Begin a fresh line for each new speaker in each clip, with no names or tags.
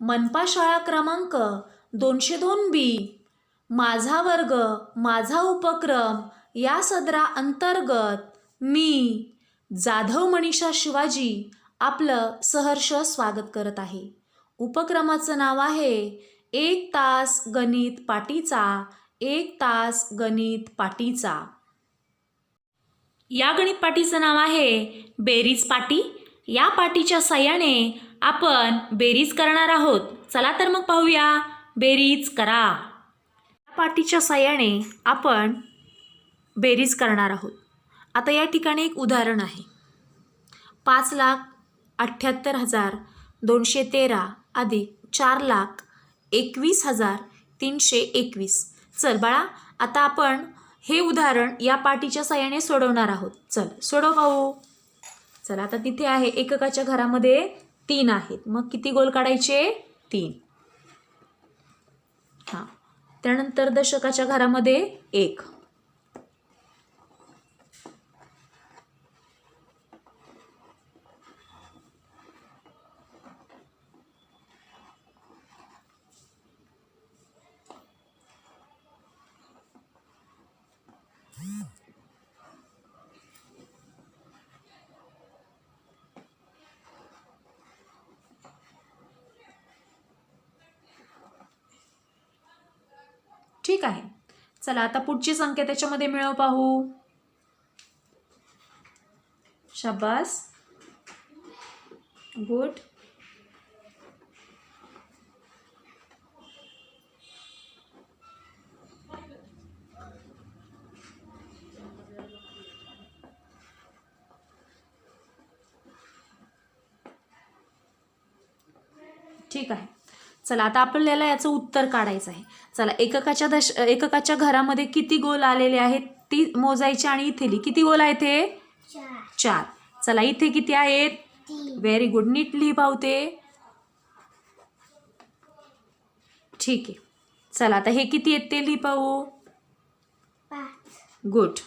मनपा शाळा क्रमांक दोनशे दोन बी. माझा वर्ग माझा उपक्रम या सदरा अंतर्गत मी जाधव मनीषा शिवाजी आपलं सहर्ष स्वागत करत आहे. उपक्रमाचं नाव आहे एक तास गणित पाटीचा एक तास गणित पाटीचा. या गणित पाटीचं नाव आहे बेरीज पाटी. या पाटीच्या सहाय्याने आपण बेरीज करणार आहोत. चला तर मग पाहूया. बेरीज करा. या पाटीच्या सहाय्याने आपण बेरीज करणार आहोत. आता या ठिकाणी एक उदाहरण आहे. पाच लाख अठ्ठ्याहत्तर हजार दोनशे तेरा अधिक चार लाख एकवीस हजार तीनशे एकवीस. चल बाळा आता आपण हे उदाहरण या पाटीच्या साह्याने सोडवणार आहोत. चल सोडव पाहू चला आता तिथे आहे एककाच्या घरामध्ये तीन आहेत. मग किती गोल काढायचे? तीन. हां. त्यानंतर दशकाच्या घरामध्ये एक. ठीक आहे. चला आता पुढची संख्या त्याच्यामध्ये मिळव पाहू. गुड. ठीक आहे. चला आता आपल्याला याचं उत्तर काढायचं आहे. चला एककाच्या दश एककाच्या घरामध्ये किती गोल आलेले आहेत? ती मोजायची आणि इथे लिही. किती गोल आहेत हे?
चार.
चला इथे किती आहेत? व्हेरी गुड नीट लिही पावते. ठीक आहे. चला आता हे किती आहेत ते लिही पाहू. गुड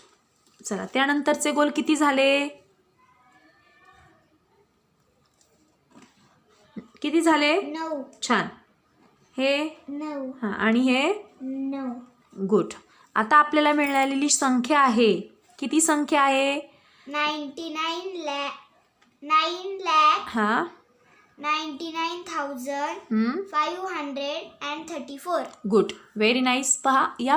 चला त्यानंतरचे गोल किती झाले? किती झाले? छान. हे?
नऊ.
हां आणि हे?
नऊ.
गुड. आता आपल्याला मिळालेली संख्या आहे. किती संख्या आहे?
नाईन्टी नाईन लॅ नाईन लॅक
हां.
Ninety nine thousand five hundred and thirty four.
Good. Very nice. पहा या